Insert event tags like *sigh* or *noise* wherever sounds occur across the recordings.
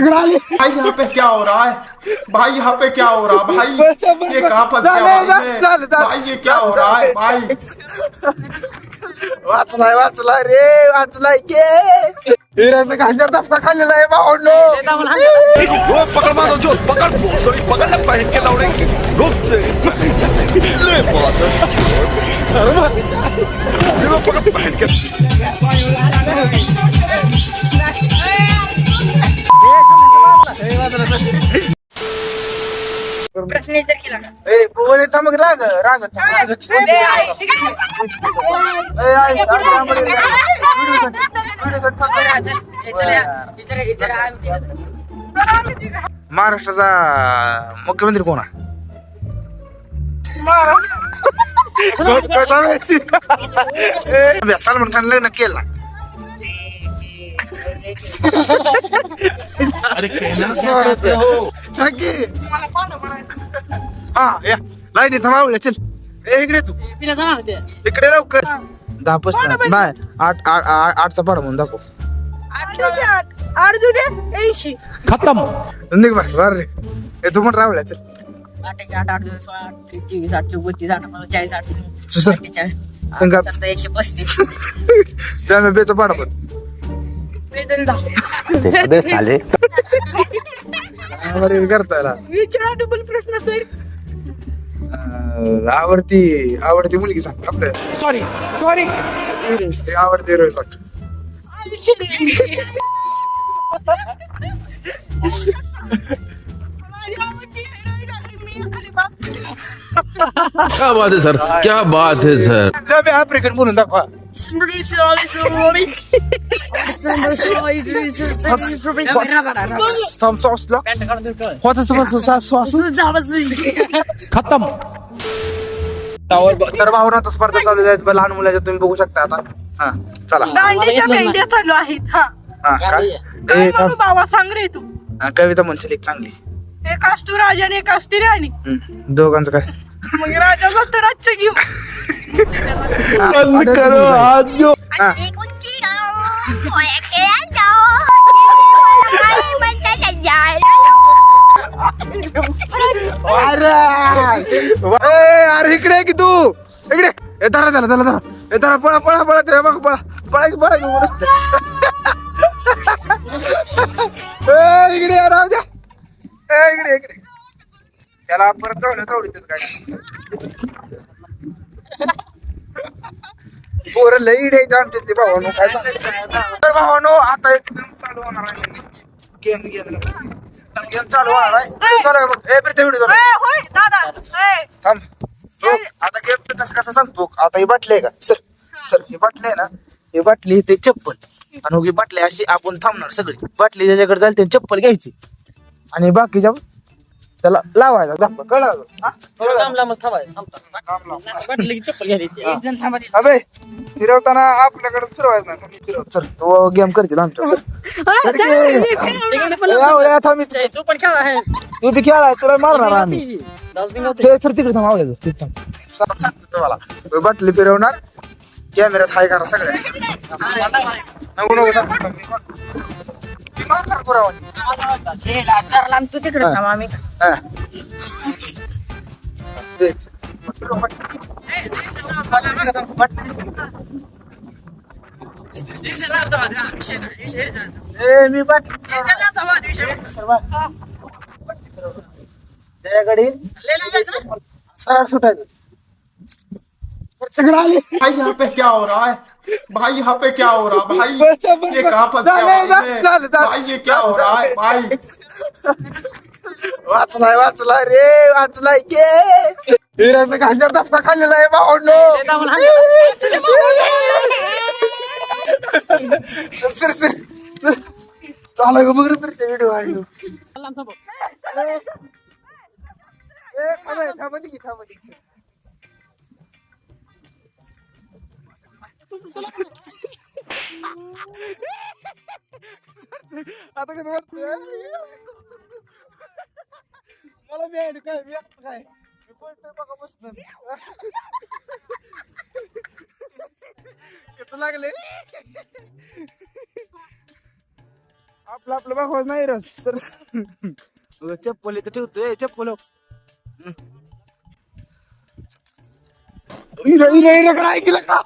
भाई यहाँ पे क्या हो रहा है भाई यहाँ पे क्या हो रहा है भाई ये कहाँ फंस गया झाले, भाई मैं? झाले, झाले. भाई ये क्या हो रहा है भाई वाचलाय वाचलाय रे वाचलाय के हिरण खांद्यावर धपका खाल्लेला आहे भावंडो पकड़ माझा जो पकड़ भोसड़ी पकड़ ना पहन के पकड़ पाहिजे प्रश्न विचार केला का? ए राग राग. महाराष्ट्राचा मुख्यमंत्री कोण आहे? सलमान खान लग्न केलं की. हा या. लाईनी थांबवल्या चल. ए इकडे तू. तिला जमा होते. इकडे लवकर. पासून नाही आठ आठ आठ- आठचा पाडा म्हणून दाखव. निघ बाय बर रे. ए तू पण रावल्या चल. आठ एक आठ आठ दोन सोळा आठ त्रेचाळीस, चोवीस आठ चाळीस आठ सुसर. अठ्ठेचाळीस संघात. एकशे पस्तीस. *laughs* त्यामुळे बेचा पाडा पण. बरं *laughs* करता याला विचारा डबल प्रश्न सर अं, आवडती आवडती मुलगी सांग आपल्या. सॉरी सॉरी आवडती हिरो सांग. क्या बात है सर क्या बात है सर जब आफ्रिकन म्हणून दाखवा. खत्म. तर स्पर्धा चालू आहेत लहान मुलाच्या तुम्ही बघू शकता आता. हा चला. दांडीच्या चालू आहेत. हा. हा काय बाबा सांग रे तू. कविता म्हणशील एक चांगली. एक असतो राजा आणि एक असती राणी. दोघांचं काय? मग राजा जातो राज्य घेऊ *laughs* बंद करो आज जो अरे इकडे की तू. इकडे. ए धरा त्याला धरा ए धरा पळा पळा पळा ते बघ पळा. पळा की पळा की उडस *laughs* ए इकडे ये, राहू द्या. ए इकडे इकडे. त्याला परत कवलं कवडीच काय. पोरं लई आहेत आमच्यातली भावानो काय सांगायचं? तर भावानो आता एक गेम चालू होणार आहे. गेम गेम गेम चालू होणार आहे. चालू आहे बघ. ए व्हिडिओ ए, होय दादा. ए, थांब. तो आता गेम कसं कसं सांगतो? आता ही बाटली आहे का? सर सर ही बाटली आहे ना ही बाटली ते चप्पल. आणि मग ही बाटली अशी आपण थांबणार सगळी. बाटली ज्याच्याकडे जाईल ते चप्पल घ्यायची. आणि बाकीच्या त्याला लावायचा दाखवा कळलं हा? कळलं? लांब लांबच थांबायचं. चप्पल घ्यायला फिरवताना आपल्याकडे फिरवायचं नाही फिरव. चल तो गेम करतील आमच्या इथे. तू पण खेळा आहे तू बी खेळाय तुला मारणार आम्ही. सर तिकडे थांब आवडे तिथे थांब. सांगतो तुम्हाला. बाटली फिरवणार. कॅमेऱ्यात हाय करा सगळ्या. हे तू तिकडे थांबा आम्ही मी त्याच्याकडे सरळ सुटायचं भाई? यहाँ पे क्या हो रहा है भाई यहाँ पे क्या हो रहा है भाई ये कहाँ फंस गया. भाई ये क्या हो रहा है? भाई। *laughs* वाचलाय वाचलाय रे वाचलाय के हिरण खांद्यावर धपका खाल्लेला आहे भावंडो सर सर. चाला ग बघ रे फिरते व्हिडिओ आहे. आता कसं वाटतंय? मला काय काय? मी पळतोय बघा. कसं लागले. आपलं आपलं बघावं नाही रस सर. चप्पल इथं ठेवतोय चप्पल हिरो ऐकलं का?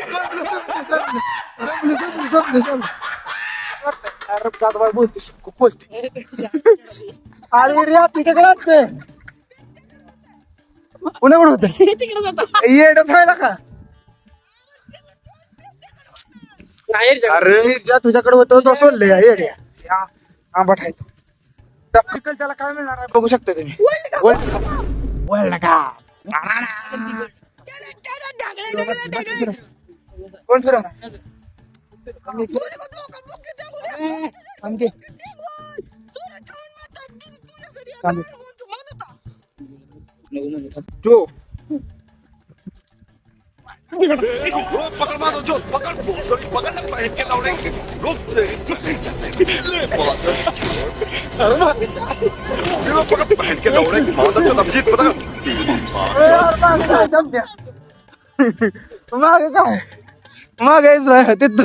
संपलं, संपलं, संपलं. संपलं, संपलं, संपलं, अरे दादा बोलते खूप बोलते अरे रे तुझ्याकडे असते पुण्याकडे होत येडत व्हायला का अरे ज्या तुझ्याकडे होतं तो. सोडले येड्या या, आंबट आहे तो दपकल त्याला काय मिळणार आहे बघू शकता तुम्ही कोण फिरवणार आणखी तो पकड़ मारो चोर पकड़ पकड़ ना के लौड़े रोक ले बात है पकड़ पहन के लौड़े माता चोर अभिजीत पता मागे काय मागे तिथं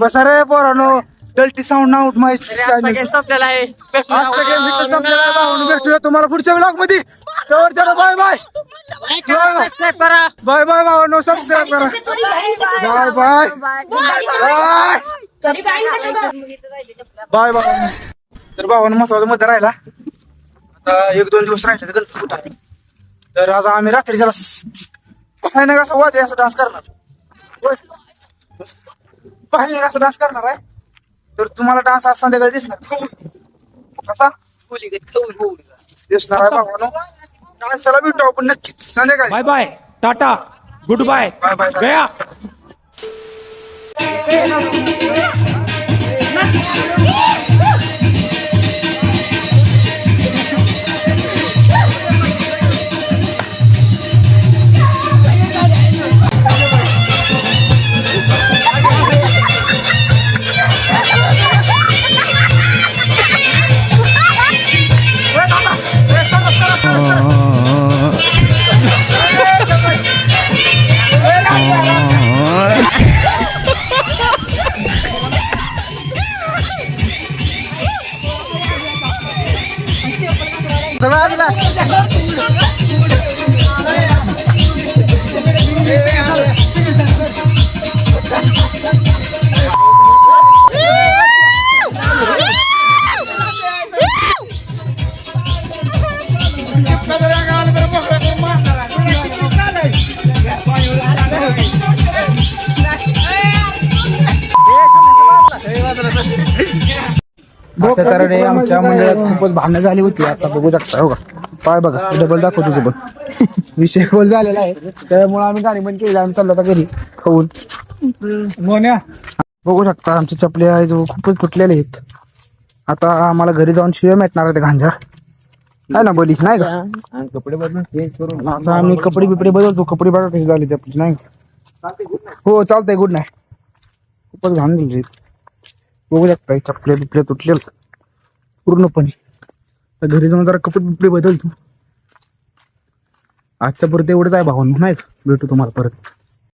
बसा रे पोरानो डल्टी साऊंड आउट माय संपलेला आहे. आजचा गेम इथं संपलेला आहे. भावांनो. भेटूया तुम्हाला पुढच्या ब्लॉगमध्ये. तर चला बाय बाय. सबस्क्राईब करा. बाय बाय भावांनो सबस्क्राईब करा. Bye bye bye bye. Bye तर भावानं महत्त्वाचा मुद्दा राहिला. आता एक दोन दिवस राहिले तर गणपती कुठं तर आज आम्ही रात्री त्याला पाहिजे कसा वाजे असा डान्स करणार होय. पाहिजे कसा डान्स करणार आहे तर तुम्हाला डान्स आज संध्याकाळी दिसणार खाऊन. कसा दिसणार आहे भावानो डान्सला भेटू आपण नक्कीच संध्याकाळी bye bye tata good bye bye bye गया। आता तर रे आमच्या मंडळात खूपच भांडणं झाली होती. आता बघू शकता हो का? पाय बघा डबल दाखव तुझं पण. *laughs* विषय खोल झालेला आहे. त्यामुळे आम्ही गाणी बंद केली आम्ही चाललो आता घरी खाऊन. मोन्या बघू शकता आमचे चपले आहे जो खूपच फुटलेले आहेत. आता आम्हाला घरी जाऊन शिवे भेटणार आहे गांजा. आहे ना बोली? नाही का? कपडे बदलून चेंज करून असं आम्ही कपडे बिपडे बदलतो. कपडे बघा कशी झाली ते आपली नाही का? हो चालतंय गुड नाईट खूपच घाण दिली बघू शकता चपले बिपले तुटलेल पूर्णपणे. घरी जाऊन जरा कपडे बिपडे बदलतो. आजच्या परत एवढंच आहे भावांना नाही भेटू तुम्हाला परत.